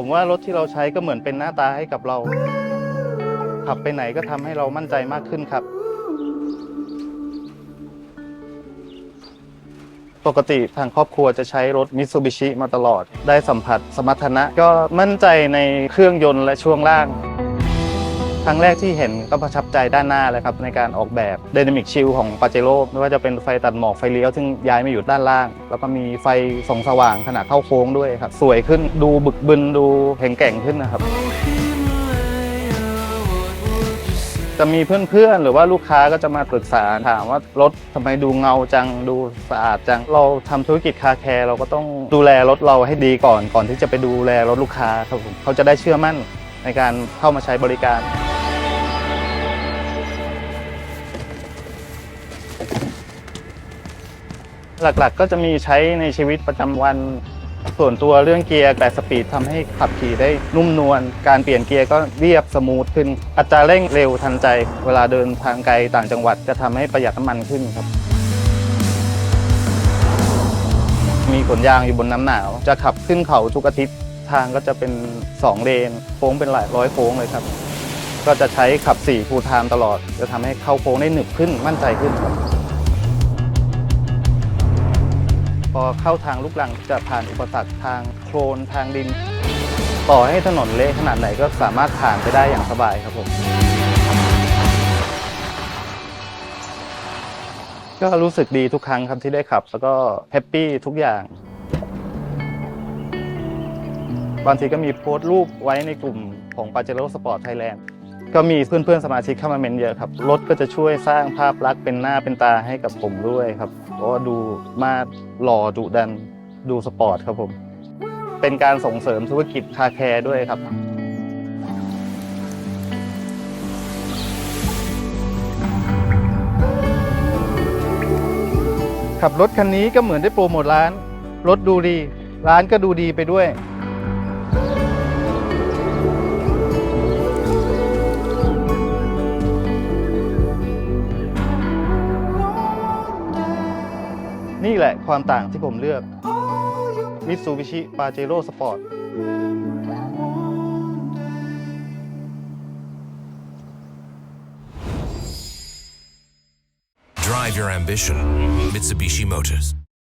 ผมว่ารถที่เราใช้ก็เหมือนเป็นหน้าตาให้กับเรา ขับไปไหนก็ทำให้เรามั่นใจมากขึ้นครับ ปกติทางครอบครัวจะใช้รถมิ t ซูบิชิมาตลอด ได้สัมผัสสมรรถนะ ก็มั่นใจในเครื่องยนต์และช่วงล่าง ครั้งแรกที่เห็นก็ประทับใจด้านหน้าเลยครับในการออกแบบด y นามิกชิลของปาเจโร่ไม่ว่าจะเป็นไฟตัดหมอกไฟเลี้ยวซึ่งย้ายมาอยู่ด้านล่าง แล้วก็มีไฟส่องสว่างขณะเข้าโค้งด้วยครับสวยขึ้นดูบึกบึนดูแข็งแกร่งขึ้นนะครับจะมีเพื่อนๆ หรือว่าลูกค้าก็จะมาปรึกษาถามว่ารถทำไมดูเงาจังดูสะอาดจัง เราทำธุรกิจคาแคร์เราก็ต้องดูแลรถเราให้ดีก่อนก่อนที่จะไปดูแลรถลูกค้าครับผมเขาจะได้เชื่อมั่นในการเข้ามาใช้บริการ หลักๆก็จะมีใช้ในชีวิตประจำวัน ส่วนตัวเรื่องเกียร์8สปีดทำให้ขับขี่ได้นุ่มนวล การเปลี่ยนเกียร์ก็เรียบสมูทขึ้น อัตราเร่งเร็วทันใจ เวลาเดินทางไกลต่างจังหวัดจะทำให้ประหยัดน้ำมันขึ้นครับ มีขนยางอยู่บนน้ำหนาว จะขับขึ้นเขาทุกอาทิตย์ ทางก็จะเป็น 2 เลน โค้งเป็นหลายร้อยโค้งเลยครับ ก็จะใช้ขับ4ฟูลไทม์ตลอด จะทำให้เข้าโค้งได้หนึบขึ้นมั่นใจขึ้นครับ พอเข้าทางลูกลังจะผ่านอุปสรรคทางโคลนทางดิน ต่อให้ถนนเละขนาดไหนก็สามารถผ่านไปได้อย่างสบายครับผม ก็รู้สึกดีทุกครั้งครับที่ได้ขับ แล้วก็แฮปปี้ทุกอย่างบางทีก็มีโพสต์รูปไว้ในกลุ่มของ p a j e r o Sport Thailand ก็มีเพื่อนๆสมาชิกเข้ามาเมนเยอะครับรถก็จะช่วยสร้างภาพลักษณ์เป็นหน้าเป็นตาให้กับผมด้วยครับเพราะว่าดูมาหล่อดุดันดูสปอร์ตครับผม เป็นการส่งเสริมธุรกิจคาแคร์ด้วยครับขับรถคันนี้ก็เหมือนได้โปรโมทร้าน รถดูดี ร้านก็ดูดีไปด้วย นี่แหละความต่างที่ผมเลือก Mitsubishi Pajero Sport Drive your ambition. Mitsubishi Motors.